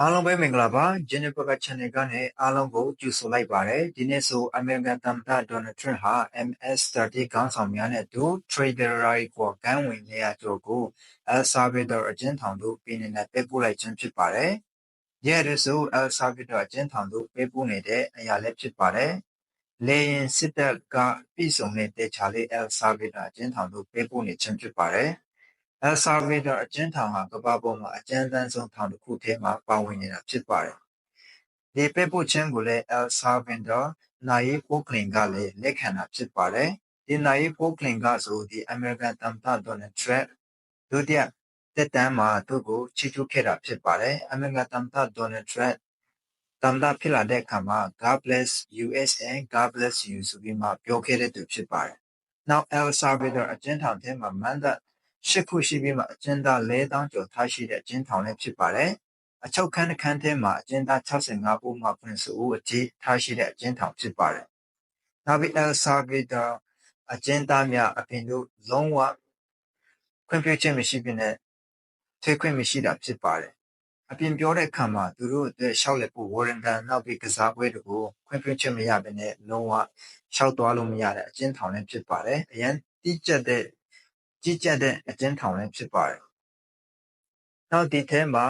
အားလုံးပဲမင်္ဂလာပါ Jennifer က channel ကနေအားလုံးကိုကြိုဆိုလိုက်ပါတယ်ဒီနေ့ဆို American သမ္မတ Donald Trump ဟာ MS-30 ခေါင်းဆောင်များနဲ့အတူ Trader ကိုကမ်းဝင်နေရကြောကို El Salvador အကျဉ်းထောင်သို့ပြည်နယ်နဲ့ပေးပို့လိုက်ခြင်းဖြစ်ပါတယ်။ရဲရဆို El Salvador အကျဉ်းထောင်သို့ပေးပို့နေတဲ့အရာလည်းဖြစ်ပါတယ်။လေရင်စစ်တပ်ကပြည်စုံတဲ့တေချာလေး El Salvador အကျဉ်းထောင်သို့ပေးပို့နေခြင်းဖြစ်ပါတယ်။ El Salvador အကျဉ်းထောင်ဟာကမ္ဘာပေါ်မှာအကြမ်းတမ်းဆုံးထောင်တစ်ခုထဲမှာပါဝင်နေတာဖြစ်ပါတယ်။ဒီပေးပို့ခြင်းကိုလည်း El Salvador နိုင်ရေးပိုကလင်ကလည်းလက်ခံတာဖြစ်ပါတယ်။ဒီနိုင်ရေးပိုကလင်ကဆိုဒီ American သမ္မတ Donald Trump ဒုတိယတက်တန်းမှာသူ့ကိုချီးကျူးခဲ့တာဖြစ်ပါတယ်။ American သမ္မတ Donald Trump သမ္မတဖြစ်လာတဲ့အခါမှာ God bless US and God bless you ဆိုပြီးမှပြောခဲ့တဲ့သူဖြစ်ပါတယ်။ Now El Salvador အကျဉ်းထောင်ထဲမှာမန္တ ရှစ်ခုရှိပြီးမှအကျဉ်းသား၄တောင်းကျော်ထားရှိတဲ့အကျဉ်းထောင်လည်းဖြစ်ပါတယ်။အချုပ်ခန်းတစ်ခန်းထဲမှာအကျဉ်းသား65ဦးမှ90ဦးအထိထားရှိတဲ့အကျဉ်းထောင်ဖြစ်ပါတယ်။နောက်ပြီး El Salvador အကျဉ်းသားများအပြင်တို့လုံးဝခွင့်ပြုချက်မရှိဘဲနဲ့ထွေးခွင့်မရှိတာဖြစ်ပါတယ်။အပြင်ပြောတဲ့အခါမှာသူတို့အတွက်ရှောက်လက်ဖို့ဝရန်တန်နောက်ပြီးကစားပွဲတွေကိုခွင့်ပြုချက်မရဘဲနဲ့လုံးဝရှောက်သွားလို့မရတဲ့အကျဉ်းထောင်လည်းဖြစ်ပါတယ်။အရန်တိကျတဲ့ ကြီးကြပ်တဲ့အကျဉ်းထောင်လည်းဖြစ်ပါတယ်။နောက်ဒီထဲမှာ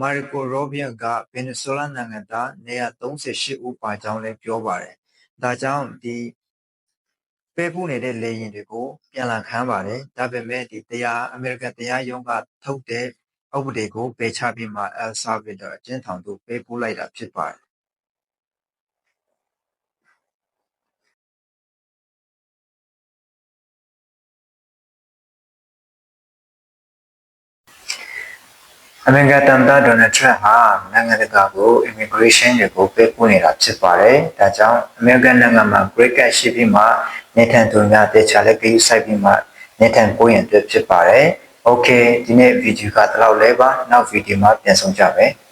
မာရီကိုရိုဘီယကဗင်နီဇွဲလားနိုင်ငံသား138ဦးပါကြောင်းလည်းပြောပါတယ်။ဒါကြောင့်ဒီပေးပို့နေတဲ့လေရင်တွေကိုပြန်လာခံပါတယ်။ဒါပေမဲ့ဒီတရားအမေရိကန်တရားရုံးကထုတ်တဲ့ဥပဒေကိုပယ်ချပြီးမှ El Salvador အကျဉ်းထောင်သို့ပေးပို့လိုက်တာဖြစ်ပါတယ်။ American သမ္မတ Donald Trump ဟာနိုင်ငံတကာကို immigration တွေကိုပေးပို့နေတာဖြစ်ပါတယ်။ဒါကြောင့် American နိုင်ငံမှာ Great Card ရှိပြီးမှနေထိုင်သူများတေချာလည်းဂရုစိုက်ပြီးမှနေထိုင်ပို့ရင်အတွက်ဖြစ်ပါတယ်။ Okay ဒီနေ့ဗီဒီယိုကဒီလောက်လေးပါနောက်ဗီဒီယိုမှာပြန်ဆောင်ကြမယ်။